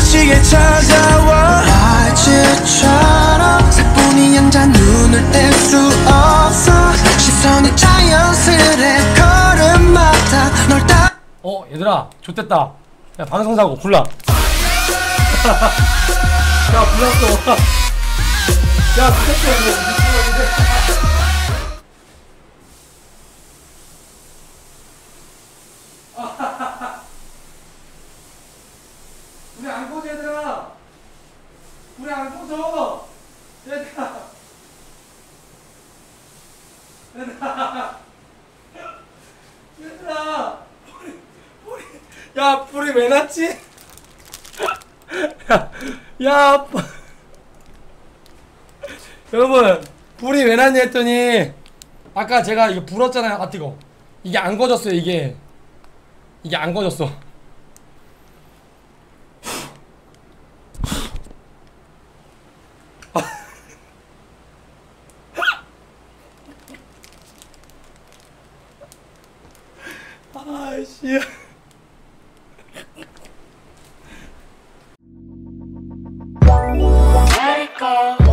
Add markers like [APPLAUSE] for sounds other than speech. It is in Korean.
시계 찾아와. 라이트처럼 사뿐히 앉아 눈을 뗄 수 없어. 시선이 자연스레 걸음마다 널 따. 어 얘들아 좋됐다. 야 방송사고 굴라 [LAUGHS] 야 불났어 [LAUGHS] 야 불났어 우리 안 꺼져 얘들아? 우리 안 꺼져 얘들아. 얘들아. 얘들아. 불이 불이 야 불이 왜 났지? 야, 야 부- 여러분 불이 왜 났냐 했더니 아까 제가 이거 불었잖아요 아 뜨거. 이게 안 꺼졌어요 이게. 이게 안 꺼졌어 哎呀！来一个。